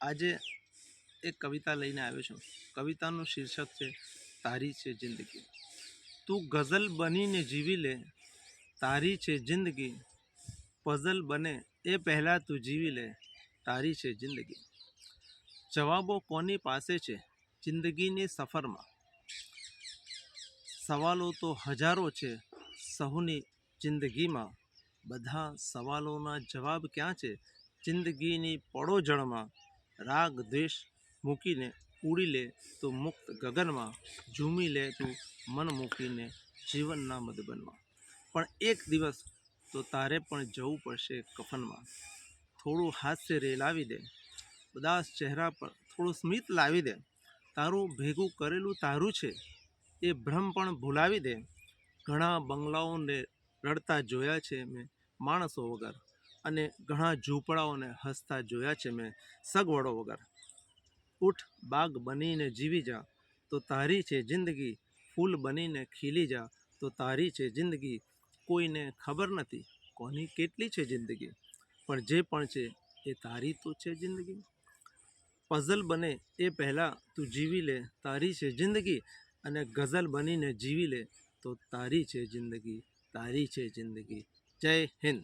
આજે એક કવિતા લઈને આવ્યો છું. કવિતાનું શીર્ષક છે, તારી છે જિંદગી. તું ગઝલ બનીને જીવી લે, તારી છે જિંદગી. પઝલ બને એ પહેલાં તું જીવી લે, તારી છે જિંદગી. જવાબો કોની પાસે છે? જિંદગીની સફરમાં. સવાલો તો હજારો છે, સહુની જિંદગીમાં. બધા સવાલોના જવાબ ક્યાં છે? જિંદગીની પડોજણમાં રાગ દ્વેષ મૂકીને ઉડી લે તો મુક્ત ગગનમાં ઝૂમી લે તું મન મૂકીને જીવનના મદબનમાં. પણ એક દિવસ તો તારે પણ જવું પડશે કફનમાં. થોડું હાસ્ય રેલાવી દે. ઉદાસ ચહેરા પર થોડું સ્મિત લાવી દે. તારું ભેગું કરેલું તારું છે. એ ભ્રમ પણ ભૂલાવી દે. ઘણા બંગલાઓને રડતા જોયા છે મેં માણસો વગર. અને ઘણા ઝૂંપડાઓને હસતા જોયા છે મેં. સગવડો વગર. ઉઠ, બાગ બનીને જીવી જા, તો તારી છે જિંદગી. ફૂલ બનીને ખીલી જા, તો તારી છે જિંદગી. કોઈને ખબર નથી કોની કેટલી છે જિંદગી. પણ જે પણ છે એ તારી તો છે જિંદગી. પઝલ બને એ પહેલાં તું જીવી લે, તારી છે જિંદગી. અને ગઝલ બનીને જીવી લે, તો તારી છે જિંદગી, તારી છે જિંદગી. જય હિન્દ.